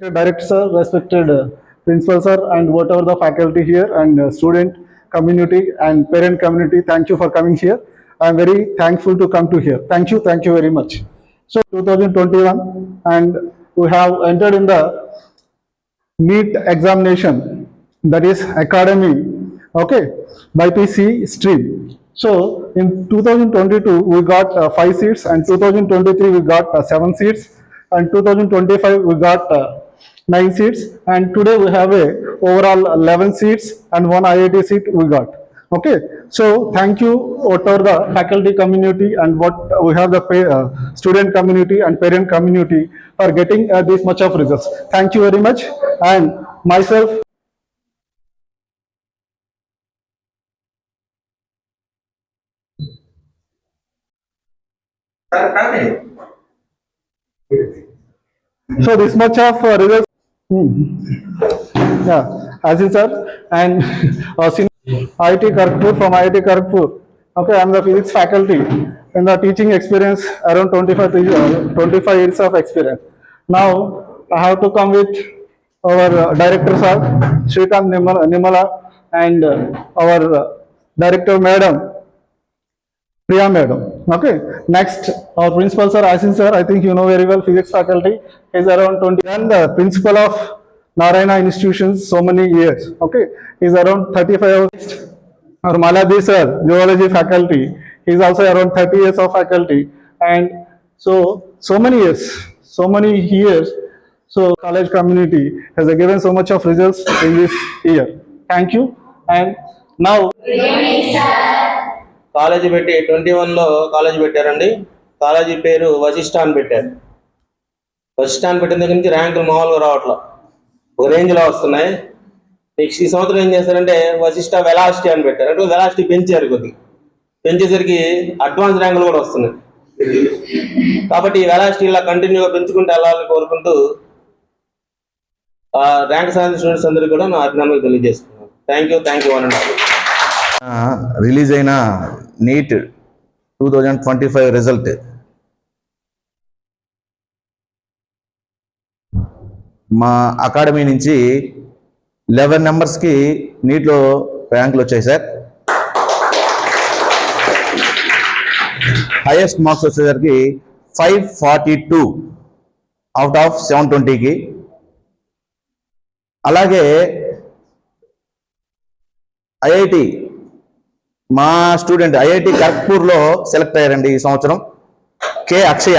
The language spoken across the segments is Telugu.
Director sir, respected uh, principal sir, and whatever the faculty here and uh, student community and parent community, thank you for coming here. I am very thankful to come to here. Thank you, thank you very much. So 2021 and we have entered in the NEET examination that is academy, okay, by PC stream. So in 2022 we got uh, five seats and 2023 we got uh, seven seats and 2025 we got uh, 9 seats and today we have a overall 11 seats and one IIT seat we got. Okay, so thank you to the faculty community and what we have the pay, uh, student community and parent community for getting uh, this much of results. Thank you very much and myself. So this much of uh, results. Hmm. Yeah, Aziz sir and uh, senior IIT Kharagpur from IIT Kharagpur. Okay, I am the physics faculty in the teaching experience around 25, to- uh, 25 years of experience. Now I have to come with our uh, director sir, Shrikant Nimala, Nimala and uh, our uh, director madam, Priya madam. Okay. Next, our principal sir, Asin sir, I think you know very well physics faculty is around 20 and the principal of Narayana institutions so many years. Okay. Is around 35 years. Our Maladi sir, geology faculty, is also around 30 years of faculty and so, so many years, so many years. So college community has given so much of results in this year. Thank you. And now college పెట్టి ట్వంటీ వన్లో కాలేజీ పెట్టారండి. కాలేజీ పేరు వశిష్ఠ అని పెట్టారు. వశిష్ఠ అని పెట్టిన దగ్గర నుంచి ర్యాంకులు మామూలుగా రావట్లా. ఒక రేంజ్లో వస్తున్నాయి. నెక్స్ట్ ఈ సంవత్సరం ఏం చేశారంటే వశిష్ఠ వెలాసిటీ అని పెట్టారు. అంటే వెలాసిటీ పెంచారు కొద్దిగా. పెంచేసరికి అడ్వాన్స్ ర్యాంకులు కూడా వస్తున్నాయి. కాబట్టి వెలాసిటీ ఇలా కంటిన్యూగా పెంచుకుంటూ వెళ్ళాలని కోరుకుంటూ ర్యాంక్ సాధించిన స్టూడెంట్స్ అందరికీ కూడా నా అభినందనలు తెలియజేస్తున్నాను. థ్యాంక్ యూ థ్యాంక్ యూ అనండి రిలీజ్ అయిన NEET two thousand twenty five result మా అకాడమీ నుంచి లెవెన్ నెంబర్స్కి నీట్లో ర్యాంకులు వచ్చాయి సార్ హైయెస్ట్ మార్క్స్ వచ్చేసరికి five forty two out of seven ట్వంటీకి అలాగే ఐఐటి మా స్టూడెంట్ ఐఐటి ఖరగ్పూర్లో సెలెక్ట్ అయ్యారండి ఈ సంవత్సరం. కే అక్షయ.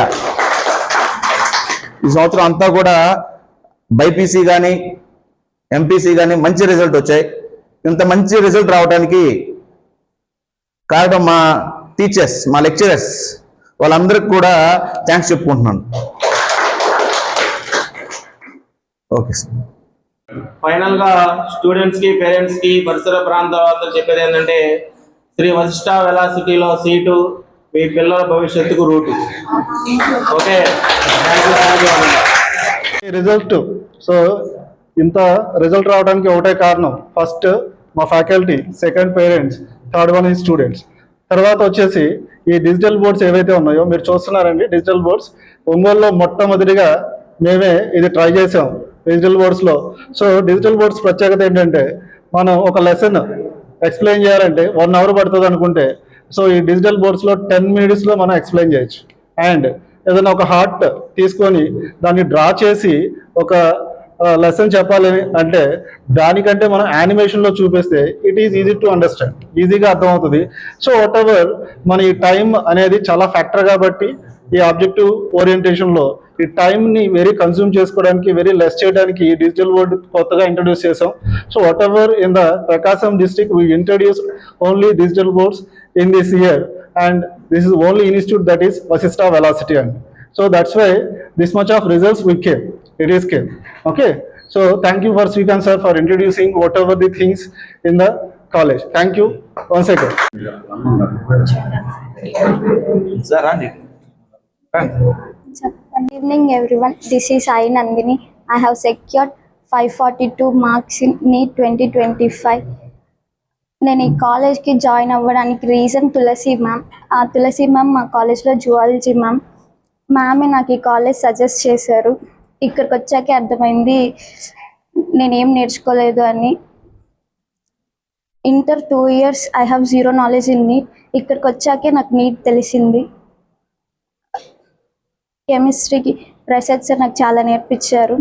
ఈ సంవత్సరం అంతా కూడా బైపీసీ కానీ ఎంపీసీ కానీ మంచి రిజల్ట్ వచ్చాయి. ఇంత మంచి రిజల్ట్ రావడానికి కారణం మా టీచర్స్ మా లెక్చరర్స్ వాళ్ళందరికి కూడా థ్యాంక్స్ చెప్పుకుంటున్నాను. Okay sir. ఫైనల్గా స్టూడెంట్స్కి పేరెంట్స్కి పరిసర ప్రాంతాల వాళ్ళతో చెప్పేది ఏంటంటే శ్రీ వశిష్ట వెలాసిటీలో సీటు మీ పిల్లల భవిష్యత్తుకు రూటు. ఓకే. రిజల్ట్ సో ఇంత రిజల్ట్ రావడానికి ఒకటే కారణం. ఫస్ట్ మా faculty second parents third one ఈ స్టూడెంట్స్ తర్వాత వచ్చేసి ఈ డిజిటల్ బోర్డ్స్ ఏవైతే ఉన్నాయో మీరు చూస్తున్నారండి డిజిటల్ బోర్డ్స్ ఒంగోలులో మొట్టమొదటిగా మేమే ఇది ట్రై చేసాం డిజిటల్ బోర్డ్స్లో సో డిజిటల్ బోర్డ్స్ ప్రత్యేకత ఏంటంటే మనం ఒక లెసన్ ఎక్స్ప్లెయిన్ చేయాలంటే వన్ అవర్ పడుతుంది అనుకుంటే సో ఈ డిజిటల్ బోర్డ్స్లో టెన్ మినిట్స్లో మనం ఎక్స్ప్లెయిన్ చేయొచ్చు. అండ్ ఏదైనా ఒక హార్ట్ తీసుకొని దాన్ని డ్రా చేసి ఒక లెసన్ చెప్పాలి అంటే దానికంటే మనం యానిమేషన్లో చూపిస్తే it is easy to understand ఈజీగా అర్థమవుతుంది. సో వాట్ ఎవర్ మన ఈ టైం అనేది చాలా ఫ్యాక్టర్ కాబట్టి ఈ ఆబ్జెక్టివ్ ఓరియంటేషన్లో ఈ టైమ్ని వెరీ కన్సూమ్ చేసుకోవడానికి వెరీ లెస్ చేయడానికి డిజిటల్ వరల్డ్ కొత్తగా ఇంట్రడ్యూస్ చేసాం so whatever in the Prakasam district we introduce only digital boards in this year and this is only institute that is Vasishta velocity and so that's why this much of results with came it is came okay so thank you for Srikanth sir for introducing whatever the things in the college thank you one second sir అండి Good evening, everyone. This is Sai Nandini. I have secured 542 marks in NEET 2025. నేను ఈ కాలేజ్కి జాయిన్ అవ్వడానికి రీజన్ తులసి మ్యామ్ ఆ తులసి మ్యామ్ మా కాలేజ్లో జువాలజీ మ్యామ్ మ్యామే నాకు ఈ కాలేజ్ సజెస్ట్ చేశారు. ఇక్కడికి వచ్చాకే అర్థమైంది. నేనేం నేర్చుకోలేదు అని. Inter two years I have zero knowledge in NEET ఇక్కడికి వచ్చాకే నాకు నీట్ తెలిసింది. కెమిస్ట్రీకి ప్రసాద్ సార్ నాకు చాలా నేర్పించారు.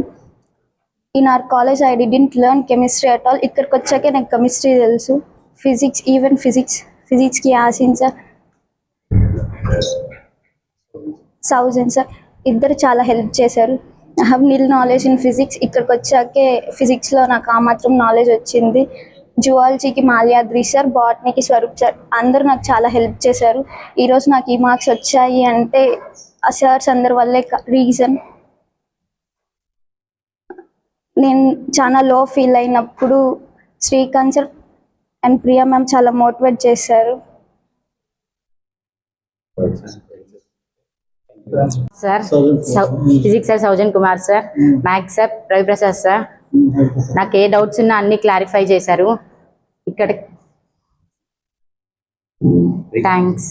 In our college I didn't learn chemistry at all ఇక్కడికి వచ్చాకే నాకు కెమిస్ట్రీ తెలుసు. ఫిజిక్స్ ఈవెన్ ఫిజిక్స్ ఫిజిక్స్కి ఆసిన్ సార్ సౌజన్ సార్. ఇద్దరు చాలా హెల్ప్ చేశారు. I have nil knowledge in physics ఇక్కడికి వచ్చాకే ఫిజిక్స్లో నాకు ఆ మాత్రం నాలెడ్జ్ వచ్చింది. జువాలజీకి మాల్యాద్రి సార్ బాటనీకి స్వరూప్ సార్ అందరూ నాకు చాలా హెల్ప్ చేశారు. ఈరోజు నాకు ఈ మార్క్స్ వచ్చాయి అంటే ఆ సార్స్ అందరి వల్లే రీజన్. నేను చాలా లో ఫీల్ అయినప్పుడు Srikanth sir and Priya ma'am చాలా మోటివేట్ చేశారు. సార్ సౌ- physics sir Saujan Kumar sir maths sir Raviprasad sir. నాకు ఏ డౌట్స్ ఉన్నా అన్ని క్లారిఫై చేశారు. ఇక్కడ. థ్యాంక్స్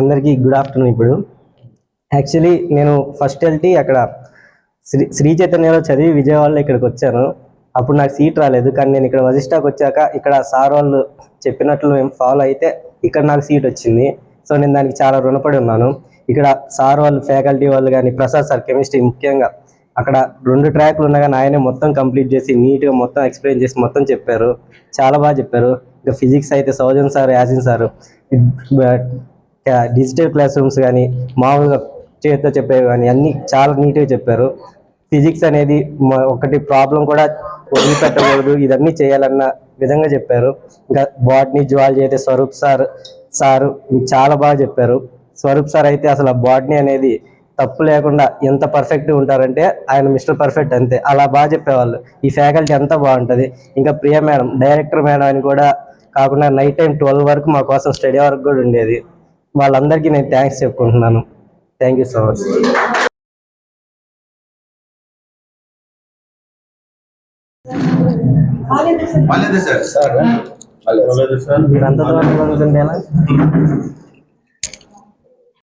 అందరికీ గుడ్ ఆఫ్టర్నూన్ ఇప్పుడు. యాక్చువల్లీ నేను ఫస్ట్ వెళ్తే అక్కడ శ్రీ శ్రీ చైతన్యలో చదివి విజయవాడలో ఇక్కడికి వచ్చాను. అప్పుడు నాకు సీట్ రాలేదు కానీ నేను ఇక్కడ వజిష్టాకి వచ్చాక ఇక్కడ సార్ వాళ్ళు చెప్పినట్లు మేము ఫాలో అయితే ఇక్కడ నాకు సీట్ వచ్చింది. సో నేను దానికి చాలా రుణపడి ఉన్నాను. ఇక్కడ సార్ వాళ్ళు ఫ్యాకల్టీ వాళ్ళు కానీ ప్రసాద్ సార్ కెమిస్ట్రీ ముఖ్యంగా అక్కడ రెండు ట్రాక్లు ఉన్నా కానీ ఆయనే మొత్తం కంప్లీట్ చేసి నీట్గా మొత్తం ఎక్స్ప్లెయిన్ చేసి మొత్తం చెప్పారు. చాలా బాగా చెప్పారు. ఇంకా ఫిజిక్స్ అయితే Saujan sir Yasin sir. Digital classrooms కానీ మామూలుగా చేతితో చెప్పేవి కానీ అన్నీ చాలా నీట్గా చెప్పారు. ఫిజిక్స్ అనేది ఒకటి ప్రాబ్లం కూడా వదిలిపెట్టకూడదు. ఇదన్నీ చేయాలన్న విధంగా చెప్పారు. ఇంకా బాటనీ జువాలజీ అయితే స్వరూప్ సార్ సారు చాలా బాగా చెప్పారు. స్వరూప్ సార్ అయితే అసలు బాటనీ అనేది తప్పు లేకుండా ఎంత పర్ఫెక్ట్గా ఉంటారంటే ఆయన మిస్టర్ పర్ఫెక్ట్ అంతే. అలా బాగా చెప్పేవాళ్ళు. ఈ ఫ్యాకల్టీ అంతా బాగుంటుంది. ఇంకా ప్రియ మేడం డైరెక్టర్ మేడం అని కూడా కాకుండా నైట్ టైం ట్వెల్వ్ వరకు మా కోసం స్టడీ వరకు కూడా ఉండేది. వాళ్ళందరికీ నేను థ్యాంక్స్ చెప్పుకుంటున్నాను. థ్యాంక్ యూ సో మచ్ ఎలా